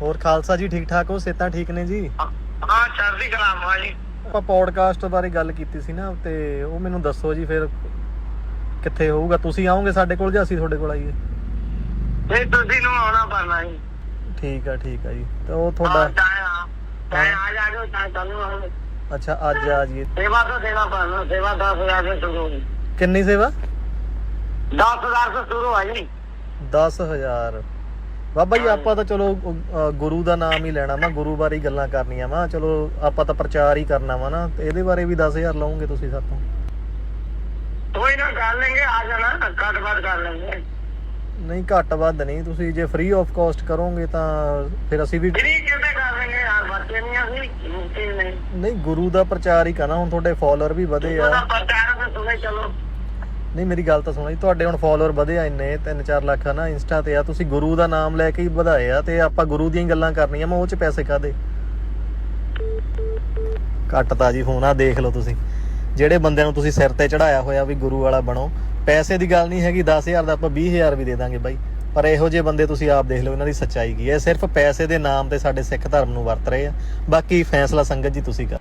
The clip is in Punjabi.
ਹੋਰ ਖਾਲਸਾ ਜੀ ਠੀਕ ਠਾਕ ਹੋ? ਸੇਤਾ ਠੀਕ ਨੇ ਜੀ? ਹਾਂ ਚੜ੍ਹਦੀ ਕਲਾ ਮਾ ਜੀ। ਆਪਾਂ ਪੌਡਕਾਸਟ ਬਾਰੇ ਗੱਲ ਕੀਤੀ ਸੀ ਨਾ ਤੇ ਉਹ ਮੈਨੂੰ ਦੱਸੋ ਜੀ ਫਿਰ ਕਿੱਥੇ ਹੋਊਗਾ? ਤੁਸੀਂ ਆਓਗੇ ਸਾਡੇ ਕੋਲ ਜਾਂ ਅਸੀਂ ਤੁਹਾਡੇ ਕੋਲ ਆਈਏ? ਨਹੀਂ ਤੁਸੀਂ ਨੂੰ ਆਉਣਾ ਪਰਨਾ ਜੀ। ਠੀਕ ਆ ਠੀਕ ਆ ਜੀ। ਤੇ ਉਹ ਤੁਹਾਡਾ ਹਾਂ ਆ ਜਾ ਜੋ ਤਾਂ ਤੁਹਾਨੂੰ ਅੱਛਾ ਅੱਜ ਆ ਜੀ ਸੇਵਾ ਤੋਂ ਦੇਣਾ ਪਰਨਾ ਸੇਵਾ 10000 ਤੋਂ ਸ਼ੁਰੂ ਹੋਣੀ ਕਿੰਨੀ ਸੇਵਾ? 10000 ਤੋਂ ਸ਼ੁਰੂ ਆ ਜੀ। 10000 ਬਾਬਾ ਜੀ ਆਪਾਂ ਤਾਂ ਚਲੋ ਗੁਰੂ ਦਾ ਨਾਮ ਹੀ ਲੈਣਾ ਵਾ ਗੁਰੂ ਬਾਰੇ ਗੱਲਾਂ ਕਰਨੀਆਂ ਵਾ। ਚਲੋ ਆਪਾਂ ਤਾਂ ਪ੍ਰਚਾਰ ਹੀ ਕਰਨਾ ਵਾ ਨਾ। ਇਹਦੇ ਬਾਰੇ ਵੀ 10000 ਲਓਗੇ ਤੁਸੀਂ ਸਾਤੋਂ। ਕੋਈ ਨਾ ਕਰ ਲੈਂਗੇ ਆ ਜਾਣਾ ਘੱਟ ਵੱਧ ਕਰ ਲੈਂਗੇ ਨਹੀਂ ਘੱਟ ਵੱਧ ਨਹੀਂ। ਤੁਸੀਂ ਜੇ ਫ੍ਰੀ ਆਫ ਕਾਸਟ ਕਰੋਗੇ ਤਾਂ ਫਿਰ ਅਸੀਂ ਵੀ ਫ੍ਰੀ ਕਿਤੇ ਕਰ ਲੈਂਗੇ ਯਾਰ ਬੱਚੇ ਨਹੀਂ ਅਸੀਂ ਨਹੀਂ। ਨਹੀਂ ਗੁਰੂ ਦਾ ਪ੍ਰਚਾਰ ਹੀ ਕਰਨਾ। ਹੁਣ ਤੁਹਾਡੇ ਫਾਲੋਅਰ ਵੀ ਵਧੇ ਆ। ਪ੍ਰਚਾਰ ਤੇ ਸੁਣੇ ਚਲੋ। ਨਹੀਂ, ਮੇਰੀ ਗੱਲ ਤਾਂ ਸੁਣੋ ਜੀ, ਤੁਹਾਡੇ ਹੁਣ ਫਾਲੋਅਰ ਵਧੇ ਆ ਇੰਨੇ 3-4 ਲੱਖ ਆ ਨਾ ਇੰਸਟਾ ਤੇ ਆ, ਤੁਸੀਂ ਗੁਰੂ ਦਾ ਨਾਮ ਲੈ ਕੇ ਹੀ ਵਧਾਏ ਆ ਤੇ ਆਪਾਂ ਗੁਰੂ ਦੀਆਂ ਹੀ ਗੱਲਾਂ ਕਰਨੀਆਂ, ਮੈਂ ਉਹ ਚ ਪੈਸੇ ਕਾਦੇ ਘੱਟ ਤਾਂ ਜੀ ਫੋਨ ਆ ਦੇਖ ਲਓ ਤੁਸੀਂ। ਜਿਹੜੇ ਬੰਦਿਆਂ ਨੂੰ ਤੁਸੀਂ ਸਿਰ ਤੇ ਚੜਾਇਆ ਹੋਇਆ ਵੀ ਗੁਰੂ ਵਾਲਾ ਬਣੋ, ਪੈਸੇ ਦੀ ਗੱਲ ਨਹੀਂ ਹੈਗੀ 10000 ਦਾ ਆਪਾਂ 20000 ਵੀ ਦੇ ਦਾਂਗੇ ਬਾਈ। ਪਰ ਇਹੋ ਜਿਹੇ ਬੰਦੇ ਤੁਸੀਂ ਆਪ ਦੇਖ ਲਓ, ਇਹਨਾਂ ਦੀ ਸੱਚਾਈ ਕੀ ਹੈ ਸਿਰਫ ਪੈਸੇ ਦੇ ਨਾਮ ਤੇ ਸਾਡੇ ਸਿੱਖ ਧਰਮ ਨੂੰ ਵਰਤ ਰਹੇ ਆ। ਬਾਕੀ ਫੈਸਲਾ ਸੰਗਤ ਜੀ ਤੁਸੀਂ ਕਰ